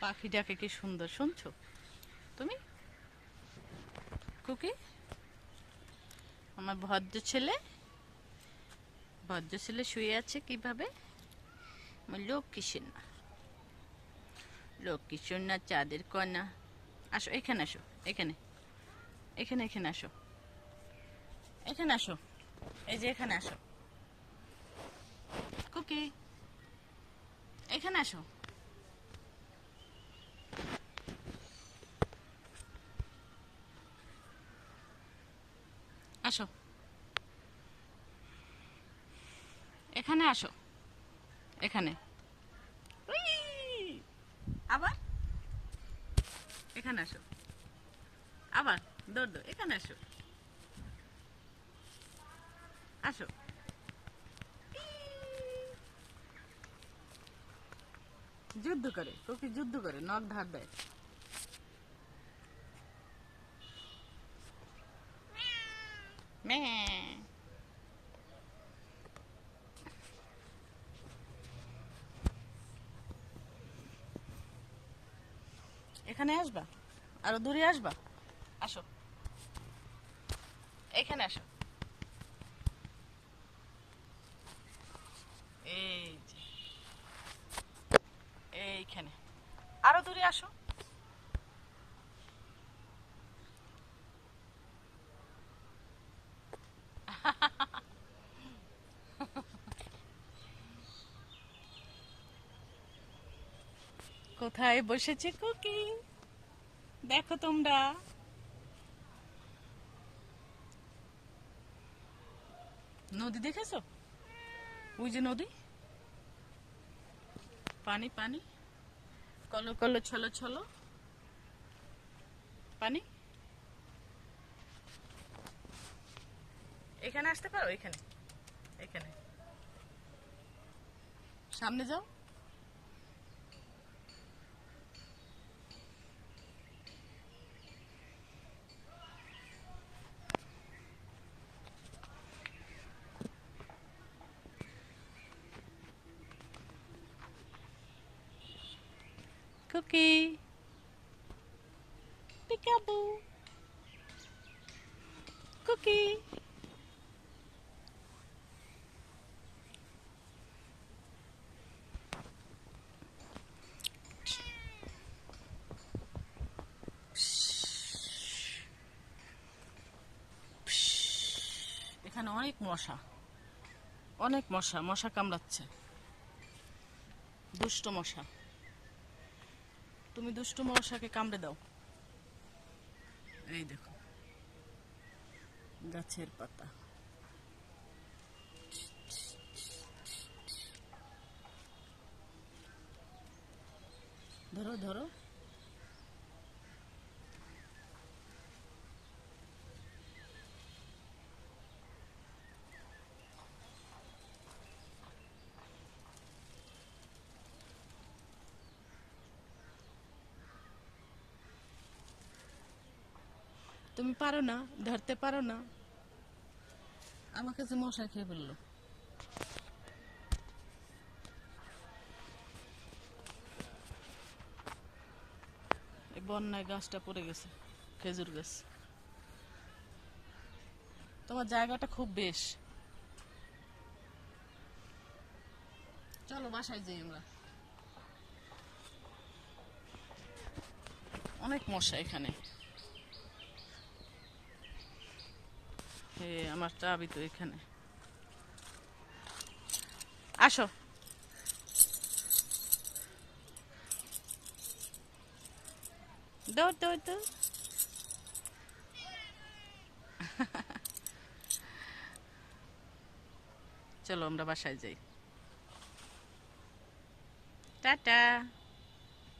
পাখি ডাকে কি সুন্দর শুনছো? তুমি? কুকি? আমার ভদ্র ছেলে। ভদ্র ছেলে শুয়ে আছে কীভাবে? আমার লক্ষ্মী সেনা লক্ষ্মী সোনা চাঁদের কন্যা আসো, এখানে আসো, এখানে। এখানে এখানে আসো। এখানে আসো। এই যে এখানে আসো। কুকি, এখানে আসো। আসো। এখানে আসো। এখানে। আবার? এখানে আসো। আবার, দৌড় দৌড়, এখানে আসো। আসো। যুদ্ধ করে কোকি যুদ্ধ করে, নখ ধার দেয়। এখানে আসবা? আরও দূরে আসবা? আসো। এখানে আসো। এইখানে। আরও দূরে আসো। কোথায় বসেছে কুকি? দেখো তোমরা। নদী দেখেছ? ওই যে নদী। পানি পানি। কলো কলো, ছলো ছলো। পানি। এখানে আসতে পারো? এখানে। এখানে। সামনে যাও। Cookie. Peekaboo. Cookie. এখানে অনেক মশা অনেক মশা মশা কামড়াচ্ছে দুষ্ট মশা তুমি দুষ্টু মশাকে কামড়ে দাও। এই দেখো। গাছের পাতা। ধরো ধরো। তুমি পারো না ধরতে পারো না। আমার কাছে মশা খেয়ে ফেলল। এই বন্যায় গাছটা পড়ে গেছে খেজুর গাছ। তোমার জায়গাটা খুব বেশ। চলো বাসায় যাই আমরা। অনেক মশা এখানে। আমার চাবি তো এখানে। আসো। দৌড় দৌড় দৌড়। চলো আমরা বাসায় যাই। টাটা।